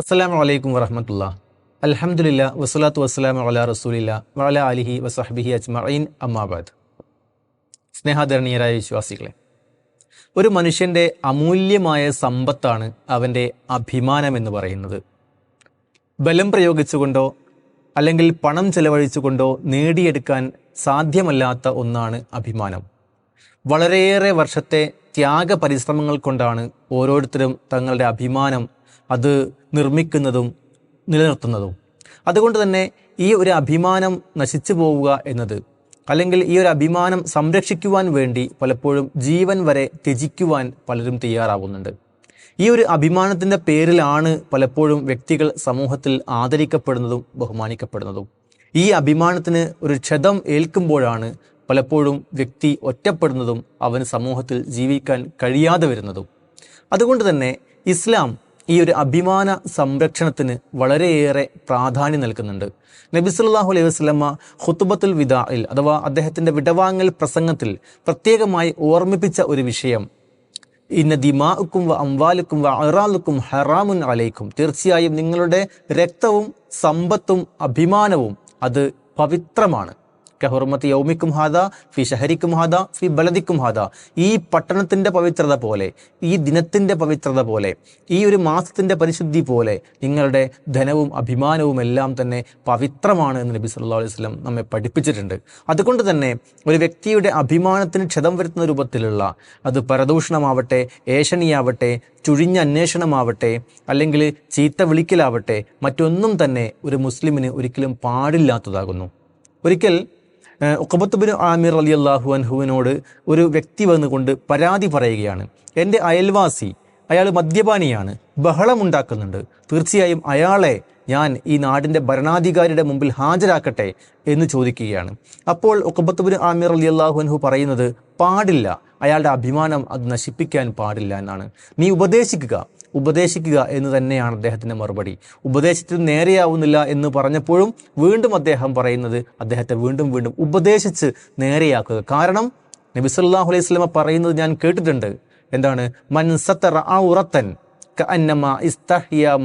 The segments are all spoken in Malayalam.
അസ്സലാമു വലൈക്കും വറഹമത്തുള്ള. അലഹമുല്ല വസ്സലാത്തു വസ്സലാം വല റസൂലില്ല വല അലിഹി വസഹബിഹി അജ്മഈൻ അമ്മാബാദ് സ്നേഹാദരണീയരായ വിശ്വാസികളെ ഒരു മനുഷ്യന്റെ അമൂല്യമായ സമ്പത്താണ് അവന്റെ അഭിമാനം എന്ന് പറയുന്നത്. ബലം പ്രയോഗിച്ചുകൊണ്ടോ അല്ലെങ്കിൽ പണം ചെലവഴിച്ചുകൊണ്ടോ നേടിയെടുക്കാൻ സാധ്യമല്ലാത്ത ഒന്നാണ് അഭിമാനം. വളരെയേറെ വർഷത്തെ ത്യാഗ പരിശ്രമങ്ങൾ കൊണ്ടാണ് ഓരോരുത്തരും തങ്ങളുടെ അഭിമാനം അത് നിർമ്മിക്കുന്നതും നിലനിർത്തുന്നതും. അതുകൊണ്ട് തന്നെ ഈ ഒരു അഭിമാനം നശിച്ചു പോവുക എന്നത് അല്ലെങ്കിൽ ഈ ഒരു അഭിമാനം സംരക്ഷിക്കുവാൻ വേണ്ടി പലപ്പോഴും ജീവൻ വരെ ത്യജിക്കുവാൻ പലരും തയ്യാറാവുന്നുണ്ട്. ഈ ഒരു അഭിമാനത്തിന്റെ പേരിലാണ് പലപ്പോഴും വ്യക്തികൾ സമൂഹത്തിൽ ആദരിക്കപ്പെടുന്നതും ബഹുമാനിക്കപ്പെടുന്നതും. ഈ അഭിമാനത്തിന് ഒരു ക്ഷതം ഏൽക്കുമ്പോഴാണ് പലപ്പോഴും വ്യക്തി ഒറ്റപ്പെടുന്നതും അവന് സമൂഹത്തിൽ ജീവിക്കാൻ കഴിയാതെ വരുന്നതും. അതുകൊണ്ട് തന്നെ ഇസ്ലാം ഈ ഒരു അഭിമാന സംരക്ഷണത്തിന് വളരെയേറെ പ്രാധാന്യം നൽകുന്നുണ്ട്. നബി സല്ലല്ലാഹു അലൈഹി വസല്ലമ ഹുത്തുബത്തുൽ വിദാഇൽ അഥവാ അദ്ദേഹത്തിന്റെ വിടവാങ്ങൽ പ്രസംഗത്തിൽ പ്രത്യേകമായി ഓർമ്മിപ്പിച്ച ഒരു വിഷയം. ഇന്ന ദിമാഉക്കും വ അംവാലുക്കും വ അറാലുക്കും ഹറാമുൻ അലൈക്കും. തീർച്ചയായും നിങ്ങളുടെ രക്തവും സമ്പത്തും അഭിമാനവും അത് പവിത്രമാണ്. കഹുർമത്ത് യൗമിക്കും ഹാദ ഫി ഷഹരിക്കും ഹാദ ഫി ബലദിക്കും ഹാദ. ഈ പട്ടണത്തിന്റെ പവിത്രത പോലെ ഈ ദിനത്തിന്റെ പവിത്രത പോലെ ഈ ഒരു മാസത്തിന്റെ പരിശുദ്ധി പോലെ നിങ്ങളുടെ ധനവും അഭിമാനവും എല്ലാം തന്നെ പവിത്രമാണ് എന്ന് നബി സല്ലല്ലാഹു അലൈഹി സ്വലം നമ്മെ പഠിപ്പിച്ചിട്ടുണ്ട്. അതുകൊണ്ട് തന്നെ ഒരു വ്യക്തിയുടെ അഭിമാനത്തിന് ക്ഷതം വരുത്തുന്ന രൂപത്തിലുള്ള അത് പരദൂഷണമാവട്ടെ ഏഷണിയാവട്ടെ ചുഴിഞ്ഞ അന്വേഷണമാവട്ടെ അല്ലെങ്കിൽ ചീത്ത വിളിക്കലാവട്ടെ മറ്റൊന്നും തന്നെ ഒരു മുസ്ലിമിന് ഒരിക്കലും പാടില്ലാത്തതാകുന്നു. ഒരിക്കൽ ഉഖബത്തുബിൻ ആമിർ അലി അള്ളാഹു അൻഹുവിനോട് ഒരു വ്യക്തി വന്നുകൊണ്ട് പരാതി പറയുകയാണ്. എന്റെ അയൽവാസി അയാൾ മദ്യപാനിയാണ്. ബഹളമുണ്ടാക്കുന്നുണ്ട്. തീർച്ചയായും അയാളെ ഞാൻ ഈ നാടിന്റെ ഭരണാധികാരിയുടെ മുമ്പിൽ ഹാജരാക്കട്ടെ എന്ന് ചോദിക്കുകയാണ്. അപ്പോൾ ഉഖബത്തുബിൻ ആമിർ അലി അള്ളാഹു അൻഹു പറയുന്നത് പാടില്ല. അയാളുടെ അഭിമാനം അത് നശിപ്പിക്കാൻ പാടില്ല എന്നാണ്. നീ ഉപദേശിക്കുക. ഉപദേശിക്കുക എന്ന് തന്നെയാണ് അദ്ദേഹത്തിന്റെ മറുപടി. ഉപദേശത്തിന് നേരെയാവുന്നില്ല എന്ന് പറഞ്ഞപ്പോഴും വീണ്ടും അദ്ദേഹം പറയുന്നത് അദ്ദേഹത്തെ വീണ്ടും വീണ്ടും ഉപദേശിച്ച് നേരെയാക്കുക. കാരണം നബി സല്ലല്ലാഹു അലൈഹി സ്വലമ പറയുന്നത് ഞാൻ കേട്ടിട്ടുണ്ട്. എന്താണ്? മൻസത്തറ ഔറത്തൻ ഇസ്തഹിയ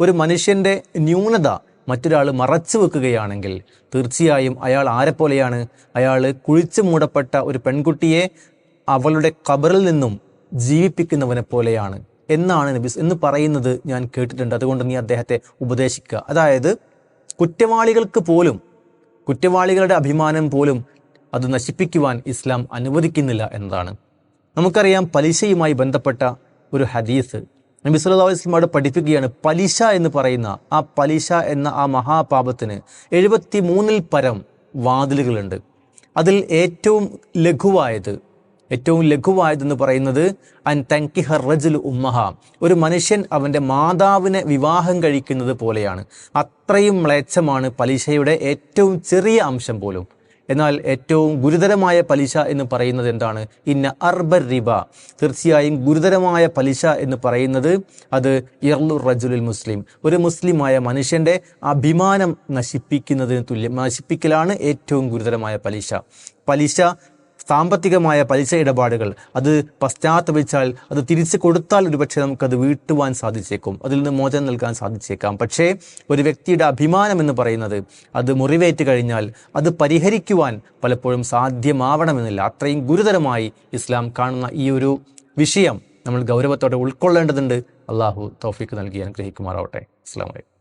ഒരു മനുഷ്യന്റെ ന്യൂനത മറ്റൊരാൾ മറച്ചു വെക്കുകയാണെങ്കിൽ തീർച്ചയായും അയാൾ ആരെ ആരെപ്പോലെയാണ്? അയാൾ കുഴിച്ചു മൂടപ്പെട്ട ഒരു പെൺകുട്ടിയെ അവളുടെ കബറിൽ നിന്നും ജീവിപ്പിക്കുന്നവനെ പോലെയാണ്. എന്നാണ് നബിസ് എന്ന് പറയുന്നത് ഞാൻ കേട്ടിട്ടുണ്ട്. അതുകൊണ്ട് നീ അദ്ദേഹത്തെ ഉപദേശിക്കുക. അതായത് കുറ്റവാളികൾക്ക് പോലും കുറ്റവാളികളുടെ അഭിമാനം പോലും അത് നശിപ്പിക്കുവാൻ ഇസ്ലാം അനുവദിക്കുന്നില്ല എന്നതാണ്. നമുക്കറിയാം പലിശയുമായി ബന്ധപ്പെട്ട ഒരു ഹദീസ്. നബി സല്ലല്ലാഹു അലൈഹി പഠിപ്പിക്കുകയാണ് പലിശ എന്ന് പറയുന്ന ആ പലിശ എന്ന ആ മഹാപാപത്തിന് എഴുപത്തി മൂന്നിൽ പരം വാതിലുകളുണ്ട്. അതിൽ ഏറ്റവും ലഘുവായത് ഏറ്റവും ലഘുവായതെന്ന് പറയുന്നത് അൻ തങ്കി റജുൽ ഉമ്മഹ. ഒരു മനുഷ്യൻ അവന്റെ മാതാവിനെ വിവാഹം കഴിക്കുന്നത് പോലെയാണ്. അത്രയും മ്ലേച്ഛമാണ് പലിശയുടെ ഏറ്റവും ചെറിയ അംശം പോലും. എന്നാൽ ഏറ്റവും ഗുരുതരമായ പലിശ എന്ന് പറയുന്നത് എന്താണ്? ഇന്ന അർബർ റിബ. തീർച്ചയായും ഗുരുതരമായ പലിശ എന്ന് പറയുന്നത് അത് ഇർലു റജുലുൽ മുസ്ലിം. ഒരു മുസ്ലിമായ മനുഷ്യന്റെ അഭിമാനം നശിപ്പിക്കുന്നതിന് തുല്യം നശിപ്പിക്കലാണ് ഏറ്റവും ഗുരുതരമായ പലിശ. പലിശ സാമ്പത്തികമായ പലിശ ഇടപാടുകൾ അത് പശ്ചാത്തപിച്ചാൽ അത് തിരിച്ചു കൊടുത്താൽ ഒരുപക്ഷെ നമുക്കത് വീട്ടുവാൻ സാധിച്ചേക്കും. അതിൽ നിന്ന് മോചനം നൽകാൻ സാധിച്ചേക്കാം. പക്ഷേ ഒരു വ്യക്തിയുടെ അഭിമാനം എന്ന് പറയുന്നത് അത് മുറിവേറ്റ് കഴിഞ്ഞാൽ അത് പരിഹരിക്കുവാൻ പലപ്പോഴും സാധ്യമാവണമെന്നില്ല. അത്രയും ഗുരുതരമായി ഇസ്ലാം കാണുന്ന ഈ ഒരു വിഷയം നമ്മൾ ഗൗരവത്തോടെ ഉൾക്കൊള്ളേണ്ടതുണ്ട്. അള്ളാഹു തോഫിക്ക് നൽകി അനുഗ്രഹിക്കുമാറാവട്ടെ. അസ്സാം വലൈക്കും